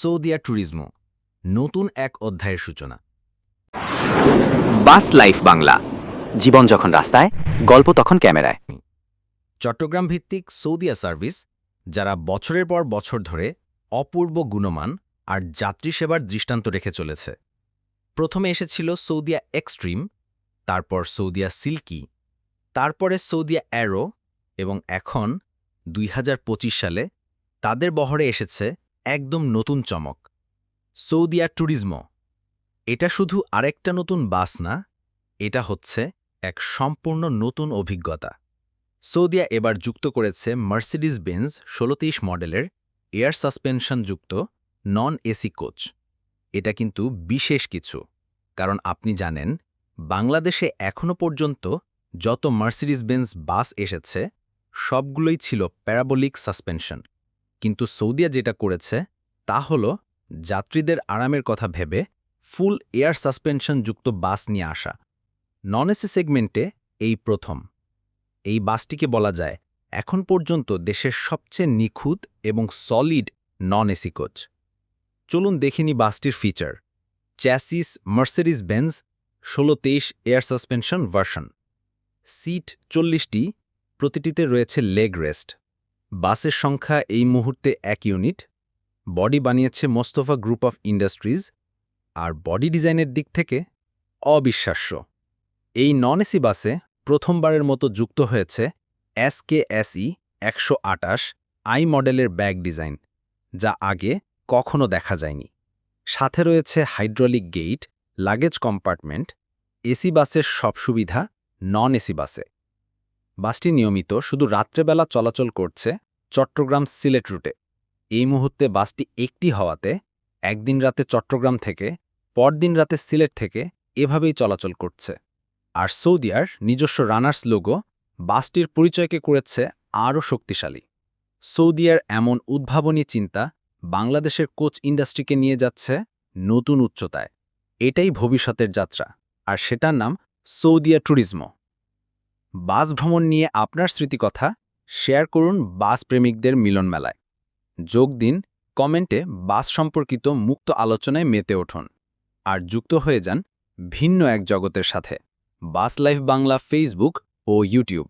Saudia Turismo. নতুন এক অধ্যায়ের সূচনা। বাস লাইফ বাংলা। জীবন যখন রাস্তায় গল্প তখন ক্যামেরায়। চট্টগ্রাম ভিত্তিক সৌদিয়া সার্ভিস যারা বছরের পর বছর ধরে অপূর্ব গুণমান আর যাত্রী সেবার দৃষ্টান্ত রেখে চলেছে। প্রথমে এসেছিল সৌদিয়া এক্সট্রিম তারপর সৌদিয়া সিল্কি তারপরে সৌদিয়া অ্যারো এবং এখন দুই হাজার পঁচিশ সালে তাদের বহরে এসেছে একদম নতুন চমক। সৌদিয়া ট্যুরিজমো এটা শুধু আরেকটা নতুন বাস না, এটা হচ্ছে এক সম্পূর্ণ নতুন অভিজ্ঞতা। সৌদিয়া এবার যুক্ত করেছে মার্সিডিজ বেঞ্জ ষোলোতেইশ মডেলের এয়ার সাসপেনশন যুক্ত নন এসি কোচ। এটা কিন্তু বিশেষ কিছু, কারণ আপনি জানেন, বাংলাদেশে এখনও পর্যন্ত যত মার্সিডিজ বেঞ্জ বাস এসেছে, সবগুলোই ছিল প্যারাবোলিক সাসপেনশন। কিন্তু সৌদিয়া যেটা করেছে, তা হল যাত্রীদের আরামের কথা ভেবে ফুল এয়ার সাসপেনশন যুক্ত বাস নিয়ে আসা। নন এসি সেগমেন্টে এই প্রথম। এই বাসটিকে বলা যায় এখন পর্যন্ত দেশের সবচেয়ে নিখুঁত এবং সলিড নন এসি কোচ। চলুন দেখিনি বাসটির ফিচার চ্যাসিস মার্সিডিস বেঞ্জ ষোলো তেইশ এয়ার সাসপেনশন ভার্সন। সিট চল্লিশটি, প্রতিটিতে রয়েছে লেগ রেস্ট। বাসের সংখ্যা এই মুহূর্তে এক ইউনিট, বডি বানিয়েছে মোস্তফা গ্রুপ অফ ইন্ডাস্ট্রিজ, আর বডি ডিজাইনের দিক থেকে অবিশ্বাস্য। এই নন এসি বাসে প্রথমবারের মতো যুক্ত হয়েছে এসকেএসই একশো আটাশ আই মডেলের ব্যাগ ডিজাইন, যা আগে কখনো দেখা যায়নি। সাথে রয়েছে hydraulic gate, luggage compartment, AC বাসের সব সুবিধা নন এসি বাসে। বাসটি নিয়মিত শুধু রাত্রেবেলা চলাচল করছে চট্টগ্রাম সিলেট রুটে। এই মুহূর্তে বাসটি একটি হওয়াতে, একদিন রাতে চট্টগ্রাম থেকে, পরদিন রাতে সিলেট থেকে এভাবেই চলাচল করছে। আর সৌদিয়ার নিজস্ব রানার্স লোগো বাসটির পরিচয়কে করেছে আরও শক্তিশালী। সৌদিয়ার এমন উদ্ভাবনী চিন্তা বাংলাদেশের কোচ ইন্ডাস্ট্রিকে নিয়ে যাচ্ছে নতুন উচ্চতায়। এটাই ভবিষ্যতের যাত্রা, আর সেটার নাম সৌদিয়া ট্যুরিজমো বাস ভ্রমণ নিয়ে আপনার স্মৃতিকথা শেয়ার করুন বাস প্রেমিকদের মিলন মেলায় যোগ দিন কমেন্টে বাস সম্পর্কিত মুক্ত আলোচনায় মেতে ওঠুন। আর যুক্ত হয়ে যান ভিন্ন এক জগতের সাথে। বাস লাইফ বাংলা ফেসবুক ও ইউটিউব।